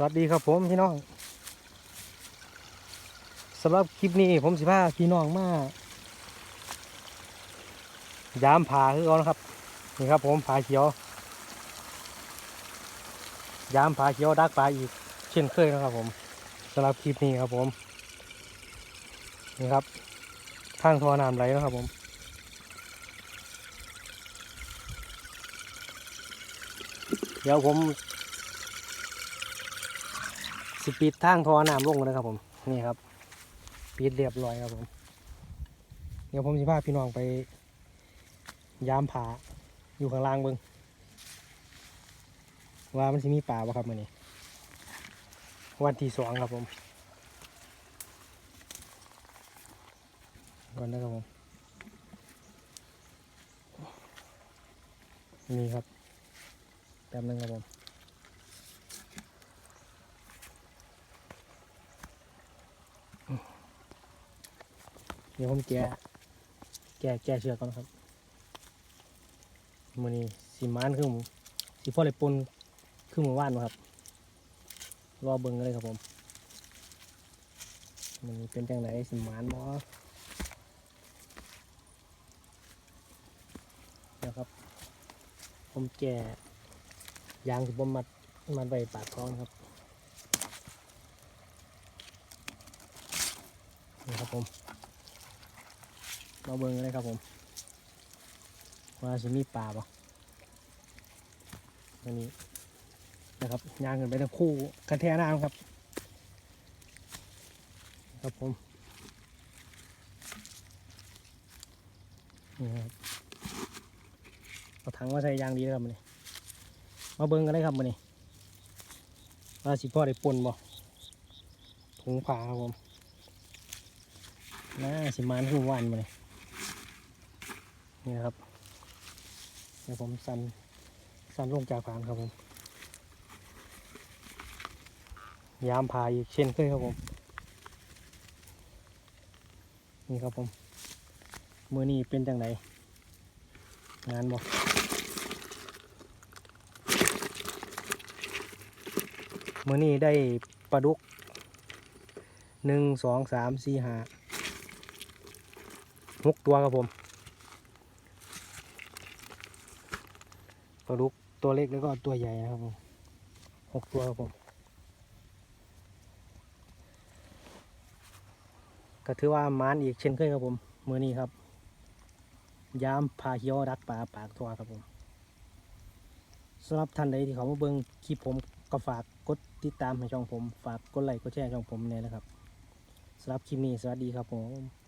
สวัสดีครับผมพี่น้องสำหรับคลิปนี้ผมสิพาพี่น้องมายามผาคือเอานะครับนี่ครับผมผาเขียวยามผาเขียวดักปลาอีกเช่นเคยนะครับผมสำหรับคลิปนี้ครับผมนี่ครับทางทอน้ำไหลนะครับผมเดี๋ยวผม สิปิดทางทอน้ำลงเลยครับผมนี่ครับปิดเรียบร้อยครับผม เดี๋ยวผมสิพาพี่น้องไป ยามผาอยู่ข้างล่างเบิงว่ามันสิมีป่าบ่ครับมื่อนี้วันที่สองครับผมวันนะครับผมนี่ครับแป๊บนึงครับผม เดี๋ยวผมแกะแกะแกะเชือกก่อนครับมือนี้สีมานคือหมูสีพ่อเลยปนคือหมูว่านครับ รอเบิ่งเลยครับผมมันนี้เป็นจังไดสีมานบ่นะครับ ผมแกะยางที่ผมมัดมัดไว้ปากท้องครับนี่ครับผม มาเบิ่งเลยครับผม ว่าจะมีป่าปะอันนี้นะครับย่างกันไปทั้งคู่กันแท่น้ำครับ ครับผมนี่ครับเอาถังมาใส่ยางดีเลยครับมันนี้มาเบิ่งกันเลยครับมันนี้ว่าสิพ่อได้ปนบ่ถุงผ้าครับผมน่าสิมานคือวานมาเลย นี่นะครับเดี๋ยวผมสันสันลงจากผานครับผมยามพาอีกเช่นเคยครับผม นี่ครับผมมือนี้เป็นจังไหนงานบอกมือนี้ได้ปลาดุกหนึ่งสองสามสี่ห้าหกตัวครับผม ปลาดุกตัวเล็กแล้วก็ตัวใหญ่นะครับผมหกตัวครับผมก็ถือว่ามานอีกเช่นเคยครับผมมือนี้ครับ ยามพาเขียวดักปลาปากทัวครับผมสำหรับท่านใดที่เขามาเบิ่งคลิปผมก็ฝากกดติดตามให้ช่องผม ฝากกดไลค์กดแชร์ช่องผมเนี่ยนะครับสำหรับคลิปนี้สวัสดีครับผม